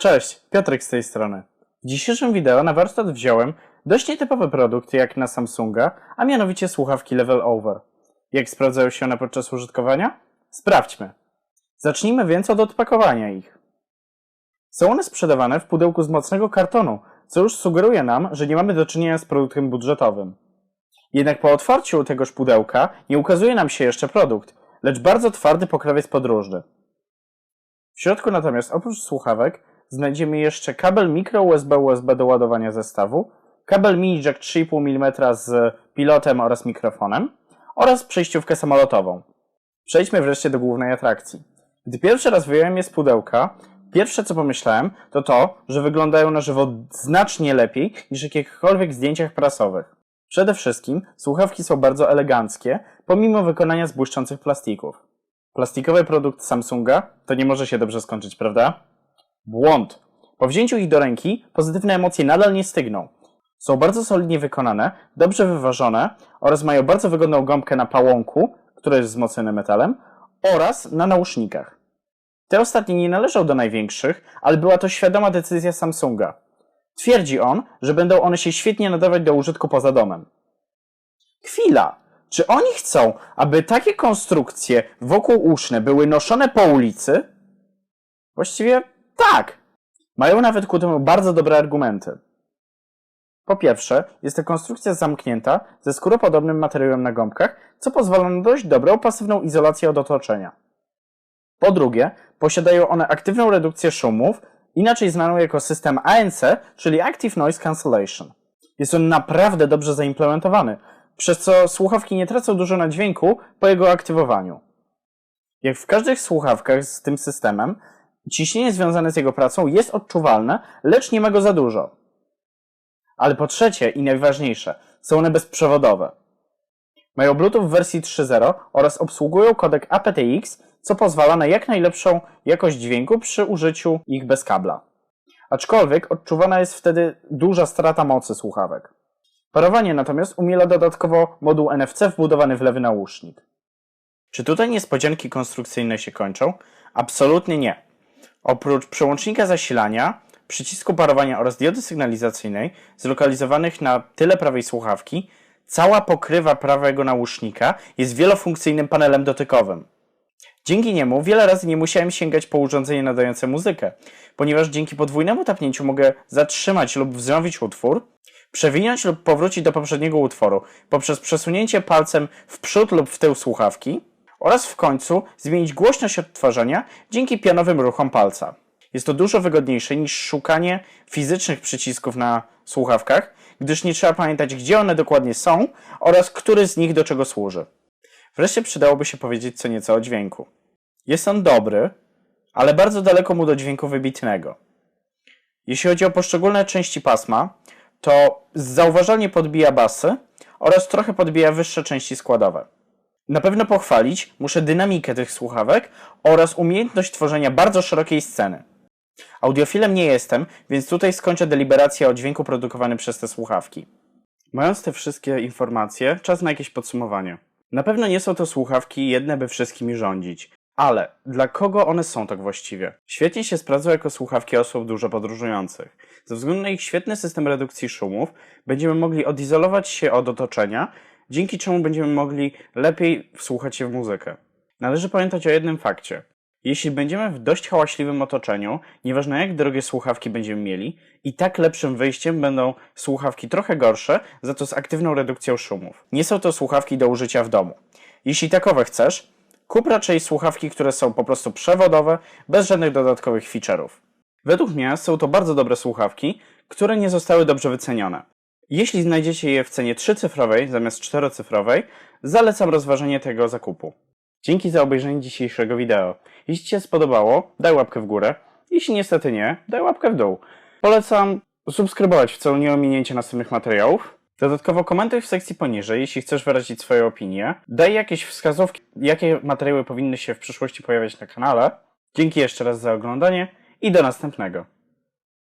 Cześć, Piotrek z tej strony. W dzisiejszym wideo na warsztat wziąłem dość nietypowy produkt jak na Samsunga, a mianowicie słuchawki Level Over. Jak sprawdzają się one podczas użytkowania? Sprawdźmy. Zacznijmy więc od odpakowania ich. Są one sprzedawane w pudełku z mocnego kartonu, co już sugeruje nam, że nie mamy do czynienia z produktem budżetowym. Jednak po otwarciu tegoż pudełka nie ukazuje nam się jeszcze produkt, lecz bardzo twardy pokrowiec podróżny. W środku natomiast oprócz słuchawek znajdziemy jeszcze kabel mikro USB USB do ładowania zestawu, kabel mini jack 3,5 mm z pilotem oraz mikrofonem oraz przejściówkę samolotową. Przejdźmy wreszcie do głównej atrakcji. Gdy pierwszy raz wyjąłem je z pudełka, pierwsze co pomyślałem to to, że wyglądają na żywo znacznie lepiej niż w jakichkolwiek zdjęciach prasowych. Przede wszystkim słuchawki są bardzo eleganckie, pomimo wykonania z błyszczących plastików. Plastikowy produkt Samsunga to nie może się dobrze skończyć, prawda? Błąd. Po wzięciu ich do ręki pozytywne emocje nadal nie stygną. Są bardzo solidnie wykonane, dobrze wyważone oraz mają bardzo wygodną gąbkę na pałąku, który jest wzmocniony metalem, oraz na nausznikach. Te ostatnie nie należą do największych, ale była to świadoma decyzja Samsunga. Twierdzi on, że będą one się świetnie nadawać do użytku poza domem. Chwila! Czy oni chcą, aby takie konstrukcje wokół uszne były noszone po ulicy? Właściwie tak. Mają nawet ku temu bardzo dobre argumenty. Po pierwsze, jest to konstrukcja zamknięta ze skóropodobnym materiałem na gąbkach, co pozwala na dość dobrą pasywną izolację od otoczenia. Po drugie, posiadają one aktywną redukcję szumów, inaczej znaną jako system ANC, czyli Active Noise Cancellation. Jest on naprawdę dobrze zaimplementowany, przez co słuchawki nie tracą dużo na dźwięku po jego aktywowaniu. Jak w każdych słuchawkach z tym systemem, ciśnienie związane z jego pracą jest odczuwalne, lecz nie ma go za dużo. Ale po trzecie i najważniejsze, są one bezprzewodowe. Mają Bluetooth w wersji 3.0 oraz obsługują kodek aptX, co pozwala na jak najlepszą jakość dźwięku przy użyciu ich bez kabla. Aczkolwiek odczuwana jest wtedy duża strata mocy słuchawek. Parowanie natomiast umiela dodatkowo moduł NFC wbudowany w lewy nausznik. Czy tutaj niespodzianki konstrukcyjne się kończą? Absolutnie nie. Oprócz przełącznika zasilania, przycisku parowania oraz diody sygnalizacyjnej zlokalizowanych na tyle prawej słuchawki, cała pokrywa prawego nausznika jest wielofunkcyjnym panelem dotykowym. Dzięki niemu wiele razy nie musiałem sięgać po urządzenie nadające muzykę, ponieważ dzięki podwójnemu tapnięciu mogę zatrzymać lub wznowić utwór, przewinąć lub powrócić do poprzedniego utworu poprzez przesunięcie palcem w przód lub w tył słuchawki oraz w końcu zmienić głośność odtwarzania dzięki pionowym ruchom palca. Jest to dużo wygodniejsze niż szukanie fizycznych przycisków na słuchawkach, gdyż nie trzeba pamiętać, gdzie one dokładnie są oraz który z nich do czego służy. Wreszcie przydałoby się powiedzieć co nieco o dźwięku. Jest on dobry, ale bardzo daleko mu do dźwięku wybitnego. Jeśli chodzi o poszczególne części pasma, to zauważalnie podbija basy oraz trochę podbija wyższe części składowe. Na pewno pochwalić muszę dynamikę tych słuchawek oraz umiejętność tworzenia bardzo szerokiej sceny. Audiofilem nie jestem, więc tutaj skończę deliberację o dźwięku produkowanym przez te słuchawki. Mając te wszystkie informacje, czas na jakieś podsumowanie. Na pewno nie są to słuchawki jedne, by wszystkimi rządzić. Ale dla kogo one są tak właściwie? Świetnie się sprawdzą jako słuchawki osób dużo podróżujących. Ze względu na ich świetny system redukcji szumów, będziemy mogli odizolować się od otoczenia, dzięki czemu będziemy mogli lepiej wsłuchać się w muzykę. Należy pamiętać o jednym fakcie. Jeśli będziemy w dość hałaśliwym otoczeniu, nieważne jak drogie słuchawki będziemy mieli, i tak lepszym wyjściem będą słuchawki trochę gorsze, za to z aktywną redukcją szumów. Nie są to słuchawki do użycia w domu. Jeśli takowe chcesz, kup raczej słuchawki, które są po prostu przewodowe, bez żadnych dodatkowych feature'ów. Według mnie są to bardzo dobre słuchawki, które nie zostały dobrze wycenione. Jeśli znajdziecie je w cenie trzycyfrowej zamiast czterocyfrowej, zalecam rozważenie tego zakupu. Dzięki za obejrzenie dzisiejszego wideo. Jeśli Ci się spodobało, daj łapkę w górę. Jeśli niestety nie, daj łapkę w dół. Polecam subskrybować w celu nieominięcia następnych materiałów. Dodatkowo komentuj w sekcji poniżej, jeśli chcesz wyrazić swoje opinie. Daj jakieś wskazówki, jakie materiały powinny się w przyszłości pojawiać na kanale. Dzięki jeszcze raz za oglądanie i do następnego.